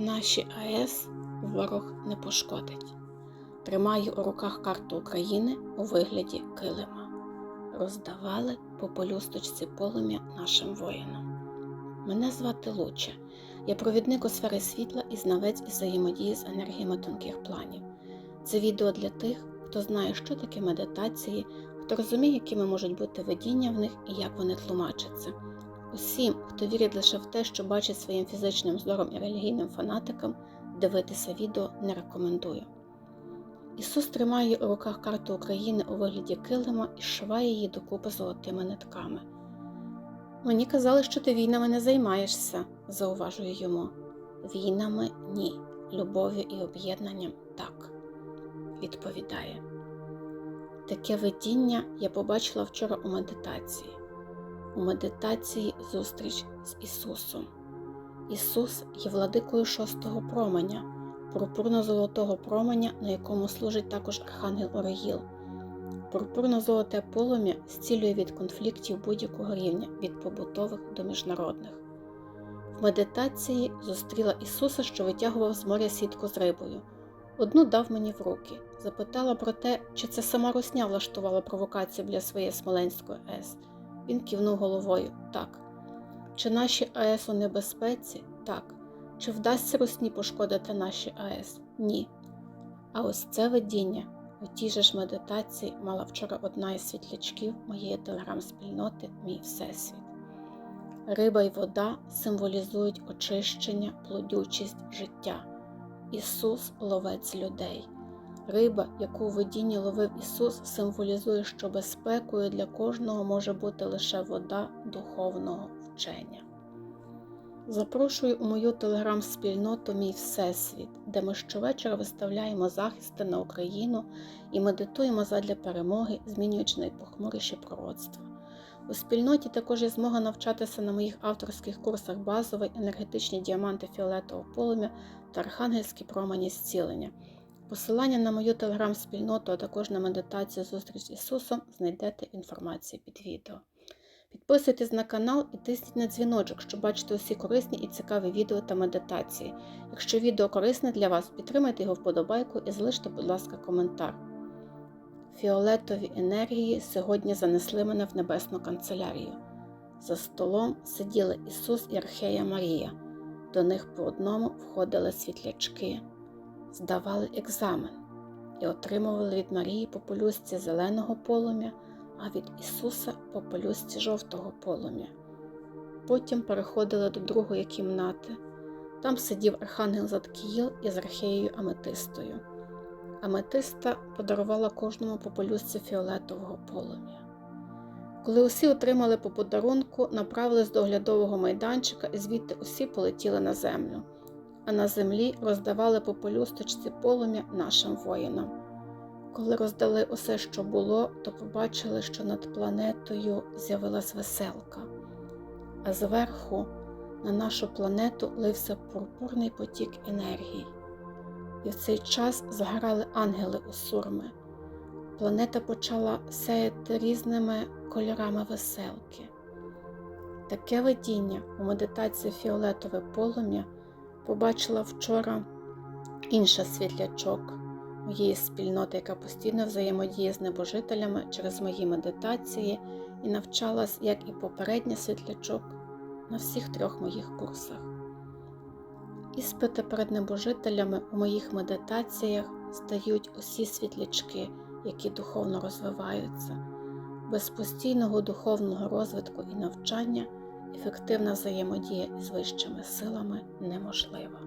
Наші АЕС ворог не пошкодить. Тримаю у руках карту України у вигляді килима. Роздавали по полюсточці полум'я нашим воїнам. Мене звати Луча. Я провідник у сфері світла і знавець із взаємодії з енергіями тонких планів. Це відео для тих, хто знає, що таке медитації, хто розуміє, якими можуть бути видіння в них і як вони тлумачаться. Усім, хто вірить лише в те, що бачить своїм фізичним зором і релігійним фанатикам, дивитися відео не рекомендую. Ісус тримає у руках карту України у вигляді килима і зшиває її докупи золотими нитками. Мені казали, що ти війнами не займаєшся, зауважує йому. Війнами ні, любов'ю і об'єднанням так, відповідає. Таке видіння я побачила вчора у медитації. У медитації зустріч з Ісусом. Ісус є владикою шостого променя, пурпурно-золотого променя, на якому служить також Архангел Орегіл. Пурпурно-золоте полум'я зцілює від конфліктів будь-якого рівня, від побутових до міжнародних. В медитації зустріла Ісуса, що витягував з моря сітку з рибою. Одну дав мені в руки, запитала про те, чи це сама Русня влаштувала провокацію для своєї Смоленської АЕС. Він кивнув головою так. Чи наші АЕС у небезпеці? Так. Чи вдасться Русні пошкодити наші АЕС? Ні. А ось це видіння у тій же ж медитації мала вчора одна із світлячків моєї телеграм-спільноти Мій Всесвіт. Риба й вода символізують очищення, плодючість життя. Ісус ловець людей. Риба, яку у видінні ловив Ісус, символізує, що безпекою для кожного може бути лише вода духовного вчення. Запрошую у мою телеграм-спільноту Мій Всесвіт, де ми щовечора виставляємо захисти на Україну і медитуємо задля перемоги, змінюючи найпохмуріші пророцтва. У спільноті також є змога навчатися на моїх авторських курсах базовий, енергетичні діаманти фіолетового полум'я та архангельські промені зцілення. Посилання на мою телеграм-спільноту, а також на медитацію зустріч з Ісусом знайдете в інформації під відео. Підписуйтесь на канал і тисніть на дзвіночок, щоб бачити усі корисні і цікаві відео та медитації. Якщо відео корисне для вас, підтримайте його вподобайку і залиште, будь ласка, коментар. Фіолетові енергії сьогодні занесли мене в небесну канцелярію. За столом сиділи Ісус і Архея Марія. До них по одному входили світлячки, здавали екзамен і отримували від Марії по полюсці зеленого полум'я, а від Ісуса по полюсці жовтого полум'я. Потім переходили до другої кімнати. Там сидів Архангел Заткіїл із Археєю Аметистою. Аметиста подарувала кожному по полюсці фіолетового полум'я. Коли усі отримали по подарунку, направились до оглядового майданчика і звідти усі полетіли на землю, а на землі роздавали по полюсточці полум'я нашим воїнам. Коли роздали усе, що було, то побачили, що над планетою з'явилась веселка, а зверху на нашу планету лився пурпурний потік енергії. І в цей час заграли ангели у сурми. Планета почала сяяти різними кольорами веселки. Таке видіння у медитації фіолетове полум'я побачила вчора інша світлячок моєї спільноти, яка постійно взаємодіє з небожителями через мої медитації і навчалась, як і попередній світлячок, на всіх трьох моїх курсах. Іспити перед небожителями у моїх медитаціях стають усі світлячки, які духовно розвиваються. Без постійного духовного розвитку і навчання ефективна взаємодія з вищими силами неможлива.